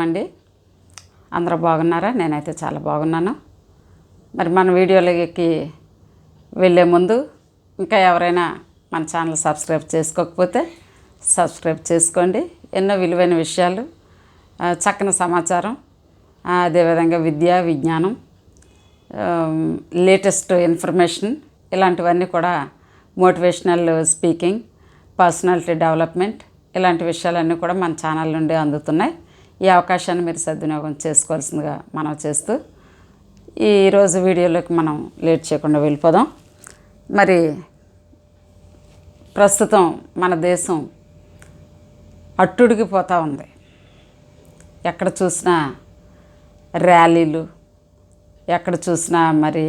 అండి. అందరూ బాగున్నారా? నేనైతే చాలా బాగున్నాను. మరి మన వీడియోలకి వెళ్ళే ముందు ఇంకా ఎవరైనా మన ఛానల్ సబ్స్క్రైబ్ చేసుకోకపోతే సబ్స్క్రైబ్ చేసుకోండి. ఎన్నో విలువైన విషయాలు చక్కని సమాచారం అదేవిధంగా విద్య విజ్ఞానం లేటెస్ట్ ఇన్ఫర్మేషన్ ఇలాంటివన్నీ కూడా మోటివేషనల్ స్పీకింగ్ పర్సనాలిటీ డెవలప్మెంట్ ఇలాంటి విషయాలన్నీ కూడా మన ఛానల్ నుండి అందుతున్నాయి. ఈ అవకాశాన్ని మీరు సద్వినియోగం చేసుకోవాల్సిందిగా మనం చేస్తూ ఈరోజు వీడియోలోకి మనం లేట్ చేయకుండా వెళ్ళిపోదాం. మరి ప్రస్తుతం మన దేశం అట్టుడికిపోతూ ఉంది. ఎక్కడ చూసినా ర్యాలీలు ఎక్కడ చూసినా మరి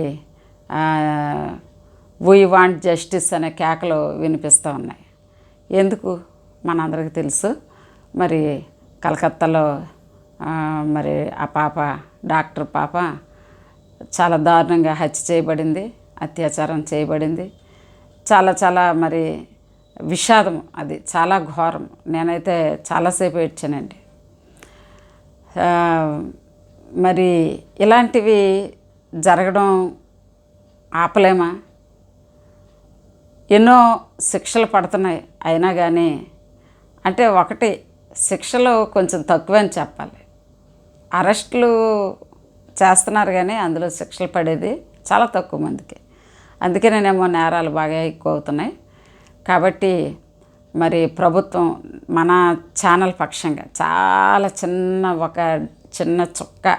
వీ వాంట్ జస్టిస్ అనే కేకలు వినిపిస్తూ ఉన్నాయి. ఎందుకు? మనందరికీ తెలుసు. మరి కలకత్తాలో మరి ఆ పాప డాక్టర్ పాప చాలా దారుణంగా హత్య చేయబడింది అత్యాచారం చేయబడింది. చాలా చాలా మరి విషాదం అది చాలా ఘోరం. నేనైతే చాలాసేపు ఏడ్చానండి. మరి ఇలాంటివి జరగడం ఆపలేమా? ఎన్నో శిక్షలు పడుతున్నాయి అయినా కానీ అంటే ఒకటి శిక్షలు కొంచెం తక్కువ అని చెప్పాలి. అరెస్టులు చేస్తున్నారు కానీ అందులో శిక్షలు పడేది చాలా తక్కువ మందికి. అందుకేనేమో నేరాలు బాగా ఎక్కువ అవుతున్నాయి కాబట్టి మరి ప్రభుత్వం మన ఛానల్ పక్షంగా చాలా చిన్న ఒక చిన్న చుక్క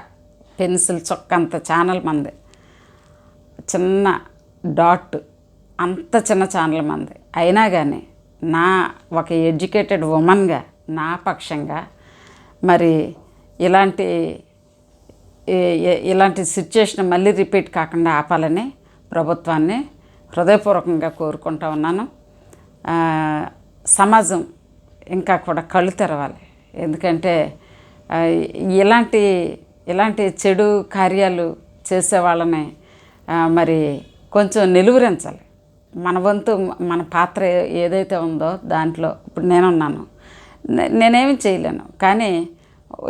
పెన్సిల్ చుక్క అంత ఛానల్ మంది. చిన్న డాట్ అంత చిన్న ఛానల్ మంది. అయినా కానీ నా ఒక ఎడ్యుకేటెడ్ ఉమెన్గా నా పక్షంగా మరి ఇలాంటి ఇలాంటి సిచ్యుయేషన్ మళ్ళీ రిపీట్ కాకుండా ఆపాలని ప్రభుత్వాన్ని హృదయపూర్వకంగా కోరుకుంటా ఉన్నాను. సమాజం ఇంకా కూడా కళ్ళు తెరవాలి. ఎందుకంటే ఇలాంటి ఇలాంటి చెడు కార్యాలు చేసే వాళ్ళని మరి కొంచెం నిలువరించాలి. మన వంతు మన పాత్ర ఏదైతే ఉందో దాంట్లో ఇప్పుడు నేనున్నాను. నేనేమి చేయలేను. కానీ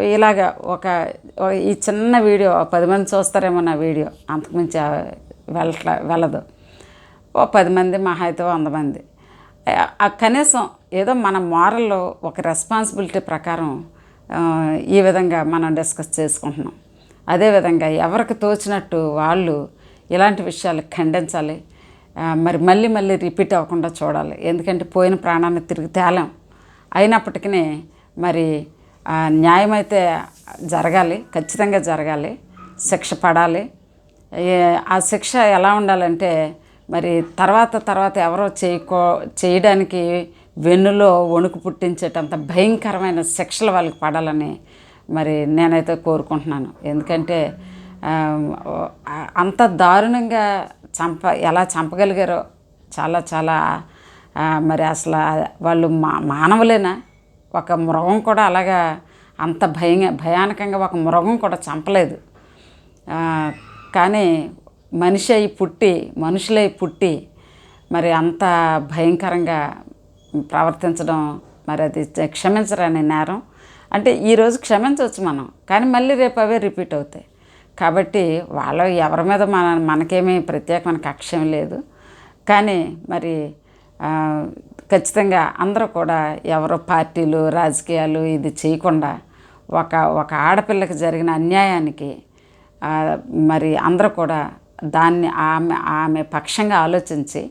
ఇలాగ ఒక ఈ చిన్న వీడియో ఒక పది మంది చూస్తారేమో నా వీడియో అంతకుమించి ఆ వెళ్ళట్ల వెళ్ళదు. ఓ పది మంది మహా అయితే వంద మంది. ఆ- కనీసం ఏదో మన మారల్లో ఒక రెస్పాన్సిబిలిటీ ప్రకారం ఈ విధంగా మనం డిస్కస్ చేసుకుంటున్నాం. అదేవిధంగా ఎవరికి తోచినట్టు వాళ్ళు ఇలాంటి విషయాలు ఖండించాలి. మరి మళ్ళీ మళ్ళీ రిపీట్ అవ్వకుండా చూడాలి. ఎందుకంటే పోయిన ప్రాణాన్ని తిరిగి తేలేం. అయినప్పటికీ మరి ఆ, న్యాయం అయితే జరగాలి ఖచ్చితంగా జరగాలి శిక్ష పడాలి. ఆ శిక్ష ఎలా ఉండాలంటే మరి తర్వాత తర్వాత ఎవరో చేయకో చేయడానికి వెన్నులో వణుకు పుట్టించేటంత భయంకరమైన శిక్షలు వాళ్ళకి పడాలని మరి నేనైతే కోరుకుంటున్నాను. ఎందుకంటే అంత దారుణంగా చంప ఎలా చంపగలిగారో చాలా చాలా మరి అసలు వాళ్ళు మా మానవులేనా? ఒక మృగం కూడా అలాగా అంత భయ భయానకంగా ఒక మృగం కూడా చంపలేదు. కానీ మనిషి అయి పుట్టి మనుషులై పుట్టి మరి అంత భయంకరంగా ప్రవర్తించడం మరి అది క్షమించరని క్షమించరాని నేరం. అంటే ఈరోజు క్షమించవచ్చు మనం కానీ మళ్ళీ రేపు అవే రిపీట్ అవుతాయి. కాబట్టి వాళ్ళ ఎవరి మీద మన మనకేమీ ప్రత్యేకమైన కక్షం లేదు. కానీ మరి ఖచ్చితంగా అందరూ కూడా ఎవరో పార్టీలు రాజకీయాలు ఇది చేయకుండా ఒక ఒక ఆడపిల్లకి జరిగిన అన్యాయానికి మరి అందరూ కూడా దాన్ని ఆమె ఆమె పక్షంగా ఆలోచించి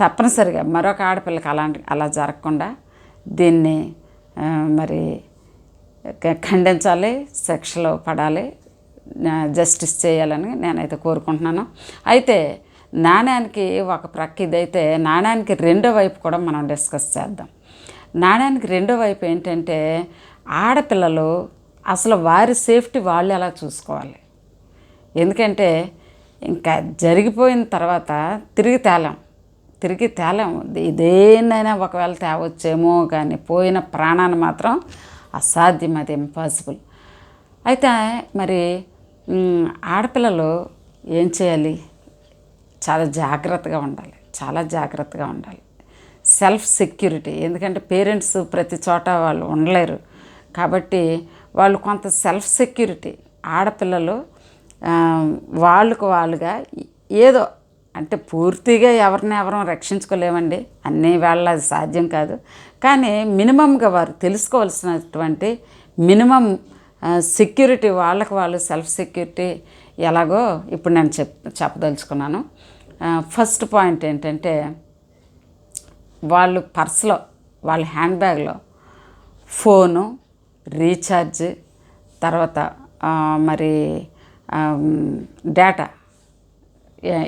తప్పనిసరిగా మరొక ఆడపిల్లకి అలాంటి అలా జరగకుండా దీన్ని మరి ఖండించాలి శిక్షలో పడాలి జస్టిస్ చేయాలని నేనైతే కోరుకుంటున్నాను. అయితే నాణ్యానికి ఒక ప్రక్క ఇదైతే నాణ్యానికి రెండో వైపు కూడా మనం డిస్కస్ చేద్దాం. నాణ్యానికి రెండో వైపు ఏంటంటే ఆడపిల్లలు అసలు వారి సేఫ్టీ వాళ్ళు ఎలా చూసుకోవాలి? ఎందుకంటే ఇంకా జరిగిపోయిన తర్వాత తిరిగి తేలాం. తిరిగి తేలాం. ఇదేనైనా ఒకవేళ తేవచ్చేమో కానీ పోయిన ప్రాణాన్ని మాత్రం అసాధ్యం అది ఇంపాసిబుల్ అయితే మరి ఆడపిల్లలు ఏం చేయాలి? చాలా జాగ్రత్తగా ఉండాలి. చాలా జాగ్రత్తగా ఉండాలి. సెల్ఫ్ సెక్యూరిటీ ఎందుకంటే పేరెంట్స్ ప్రతి చోట వాళ్ళు ఉండలేరు. కాబట్టి వాళ్ళు కొంత సెల్ఫ్ సెక్యూరిటీ ఆడపిల్లలు వాళ్ళకు వాళ్ళుగా ఏదో అంటే పూర్తిగా ఎవరిని ఎవరం రక్షించుకోలేమండి. అన్ని వేళ అది సాధ్యం కాదు. కానీ మినిమంగా వారు తెలుసుకోవాల్సినటువంటి మినిమం సెక్యూరిటీ వాళ్ళకు వాళ్ళు సెల్ఫ్ సెక్యూరిటీ ఎలాగో ఇప్పుడు నేను చెప్ చెప్పదలుచుకున్నాను. ఫస్ట్ పాయింట్ ఏంటంటే వాళ్ళు పర్స్లో వాళ్ళ హ్యాండ్ బ్యాగ్లో ఫోను రీఛార్జ్ తర్వాత మరి డేటా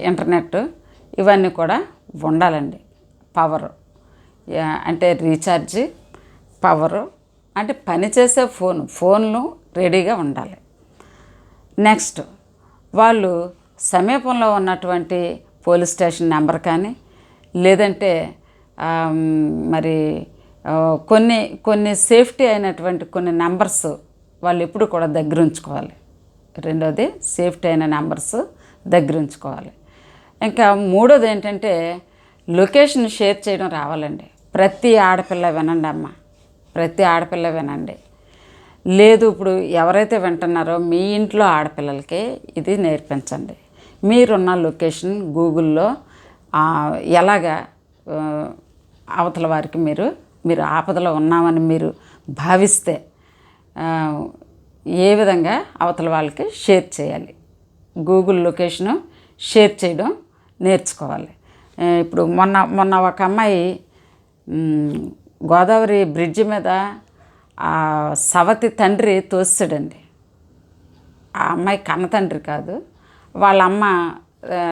ఇంటర్నెట్ ఇవన్నీ కూడా ఉండాలండి. పవర్. అంటే రీఛార్జ్ పవరు అంటే పనిచేసే ఫోన్ ఫోన్లు రెడీగా ఉండాలి. నెక్స్ట్ వాళ్ళు సమీపంలో ఉన్నటువంటి పోలీస్ స్టేషన్ నెంబర్ కానీ లేదంటే మరి కొన్ని కొన్ని సేఫ్టీ అయినటువంటి కొన్ని నెంబర్స్ వాళ్ళు ఎప్పుడు కూడా దగ్గర ఉంచుకోవాలి. రెండోది సేఫ్టీ అయిన నెంబర్స్ దగ్గర ఉంచుకోవాలి. ఇంకా మూడోది ఏంటంటే లొకేషన్ షేర్ చేయడం రావాలండి. ప్రతి ఆడపిల్ల వినండి అమ్మ ప్రతి ఆడపిల్ల వినండి. లేదు ఇప్పుడు ఎవరైతే వింటున్నారో మీ ఇంట్లో ఆడపిల్లలకి ఇది నేర్పించండి. మీరున్న లొకేషన్ గూగుల్లో ఎలాగా అవతల వారికి మీరు మీరు ఆపదలో ఉన్నామని మీరు భావిస్తే ఏ విధంగా అవతల వాళ్ళకి షేర్ చేయాలి? గూగుల్ లొకేషను షేర్ చేయడం నేర్చుకోవాలి. ఇప్పుడు మొన్న మొన్న ఒక అమ్మాయి గోదావరి బ్రిడ్జి మీద ఆ సవతి తండ్రి తోస్తాడండి. ఆ అమ్మాయి కన్న తండ్రి కాదు. వాళ్ళ అమ్మ